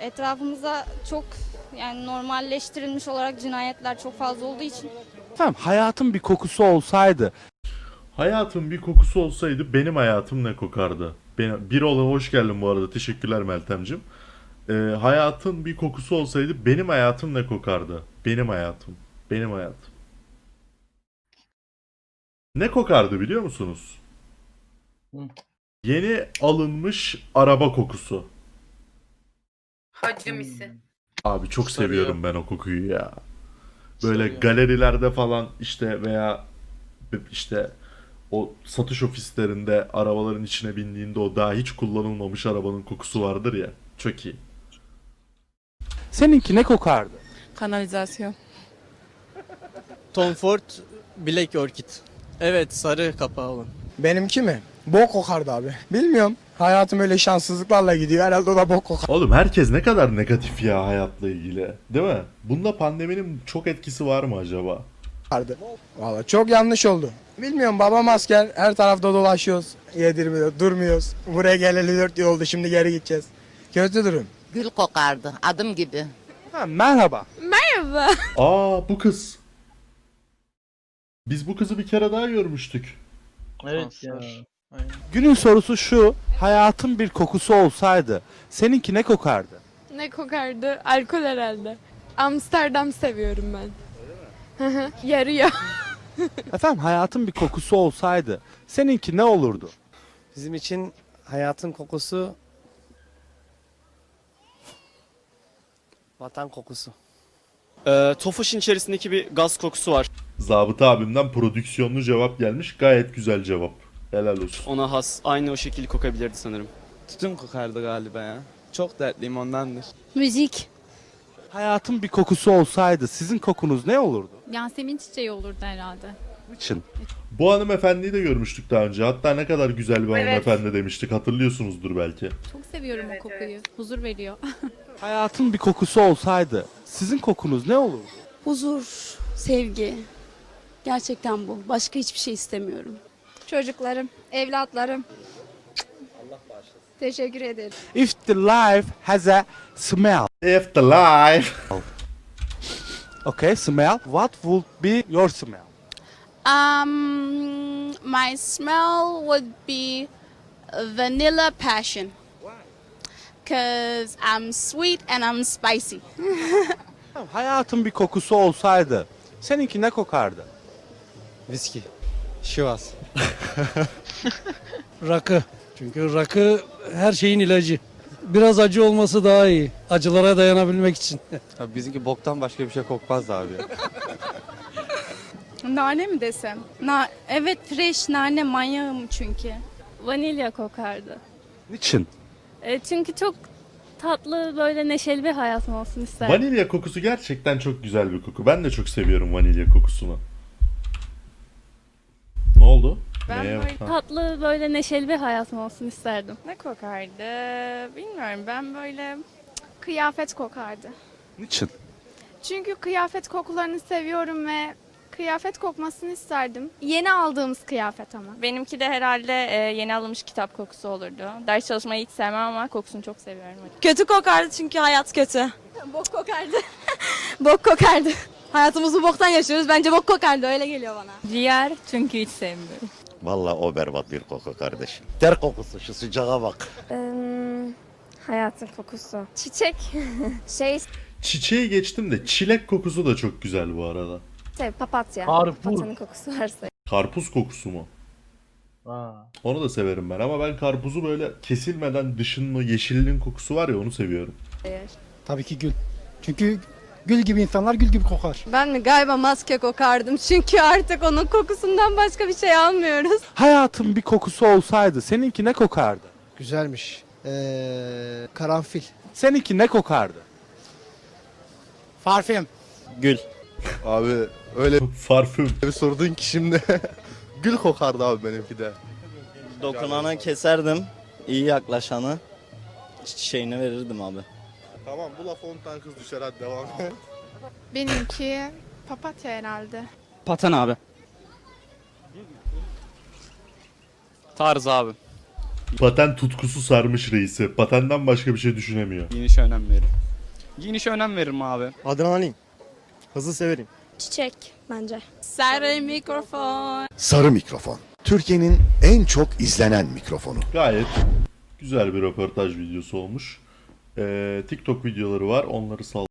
Etrafımızda çok yani normalleştirilmiş olarak cinayetler çok fazla olduğu için Efendim hayatın bir kokusu olsaydı Hayatım bir kokusu olsaydı benim hayatım ne kokardı? Benim, bir ola hoş geldin bu arada. Teşekkürler Meltemcim. Ee, hayatın bir kokusu olsaydı benim hayatım ne kokardı? Benim hayatım. Benim hayatım. Ne kokardı biliyor musunuz? Yeni alınmış araba kokusu. Hacı misin? Abi çok Sarıyor. seviyorum ben o kokuyu ya. Böyle Sarıyor. galerilerde falan işte veya işte o satış ofislerinde arabaların içine bindiğinde o daha hiç kullanılmamış arabanın kokusu vardır ya. Çok iyi. seninki ne kokardı? Kanalizasyon. Tom Ford Black Orchid. Evet sarı kapağı olan. Benimki mi? Bok kokardı abi. Bilmiyorum. Hayatım öyle şanssızlıklarla gidiyor. Herhalde o da bok kokar. Oğlum herkes ne kadar negatif ya hayatla ilgili. Değil mi? Bunda pandeminin çok etkisi var mı acaba? vardı. Valla çok yanlış oldu. Bilmiyorum babam asker her tarafta dolaşıyoruz. Yedirmiyor, durmuyoruz. Buraya geleli 4 yıl oldu şimdi geri gideceğiz. Kötü durum. Gül kokardı adım gibi. Efendim merhaba. Aa bu kız. Biz bu kızı bir kere daha görmüştük. Evet ya. Günün sorusu şu. Hayatın bir kokusu olsaydı seninki ne kokardı? Ne kokardı? Alkol herhalde. Amsterdam seviyorum ben. Hı hı. Yarıyor. Efendim hayatın bir kokusu olsaydı seninki ne olurdu? Bizim için hayatın kokusu vatan kokusu. Ee, Tofaş'ın içerisindeki bir gaz kokusu var. Zabıta abimden prodüksiyonlu cevap gelmiş. Gayet güzel cevap. Helal olsun. Ona has. Aynı o şekilde kokabilirdi sanırım. Tütün kokardı galiba ya. Çok dertliyim ondandır. müzik Hayatın bir kokusu olsaydı sizin kokunuz ne olurdu? Yasemin çiçeği olurdu herhalde. Niçin? Bu hanımefendiyi de görmüştük daha önce. Hatta ne kadar güzel bir Evet. hanımefendi demiştik. Hatırlıyorsunuzdur belki. Çok seviyorum o kokuyu. Huzur veriyor. Hayatın bir kokusu olsaydı sizin kokunuz ne olurdu? Huzur, sevgi. Gerçekten bu. Başka hiçbir şey istemiyorum. Çocuklarım, evlatlarım. Teşekkür ederim. If the life has a smell. If the life. Okay, smell. What would be your smell? Um, my smell would be vanilla passion. Cause I'm sweet and I'm spicy. Hayatın bir kokusu olsaydı seninki ne kokardı? Viski. Şivas. Rakı. Çünkü rakı her şeyin ilacı. Biraz acı olması daha iyi. Acılara dayanabilmek için. Abi bizimki boktan başka bir şey kokmaz abi ya. Nane mi desem? Na evet fresh nane manyağım çünkü. Vanilya kokardı. Niçin? E, çünkü çok tatlı böyle neşeli bir hayatım olsun isterdim. Vanilya kokusu gerçekten çok güzel bir koku. Ben de çok seviyorum vanilya kokusunu. Oldu? Ben Neye- böyle tatlı böyle neşeli bir hayatım olsun isterdim. Ne kokardı? Bilmiyorum ben böyle kıyafet kokardı. Niçin? Çünkü kıyafet kokularını seviyorum ve kıyafet kokmasını isterdim. Yeni aldığımız kıyafet ama. Benimki de herhalde e, yeni alınmış kitap kokusu olurdu. Ders çalışmayı hiç sevmem ama kokusunu çok seviyorum. Kötü kokardı çünkü hayat kötü. Bok kokardı. Bok kokardı. Hayatımızı boktan yaşıyoruz. Bence bok kokardı. Öyle geliyor bana. Ciğer çünkü hiç sevmiyorum. Vallahi o berbat bir koku kardeşim. Ter kokusu şu sıcağa bak. hayatın kokusu. Çiçek. şey Çiçeği geçtim de çilek kokusu da çok güzel bu arada. şey papatya. Karpuz. Papatyanın kokusu varsa. Karpuz kokusu mu? Onu da severim ben ama ben karpuzu böyle kesilmeden dışının o yeşilliğin kokusu var ya onu seviyorum. Tabii ki gül. Çünkü gül gibi insanlar gül gibi kokar. Ben mi? Galiba maske kokardım. Çünkü artık onun kokusundan başka bir şey almıyoruz. Hayatın bir kokusu olsaydı seninki ne kokardı? Güzelmiş. Ee, karanfil. Seninki ne kokardı? Parfüm. Gül. Abi öyle Parfüm. bir sordun ki şimdi. Gül kokardı abi benimki de. Dokunanı keserdim. İyi yaklaşanı çiçeğini verirdim abi. Tamam bu laf 10 tane kız düşer hadi devam. Benimki papatya herhalde. Patan abi. Tarz abi. Paten tutkusu sarmış reisi. Patenden başka bir şey düşünemiyor. Giyinişe önem veririm. Giyinişe önem veririm abi. Adrenalin. Hızlı severim. Çiçek bence. Sarı mikrofon. Sarı mikrofon. Türkiye'nin en çok izlenen mikrofonu. Gayet güzel bir röportaj videosu olmuş. TikTok videoları var. Onları sal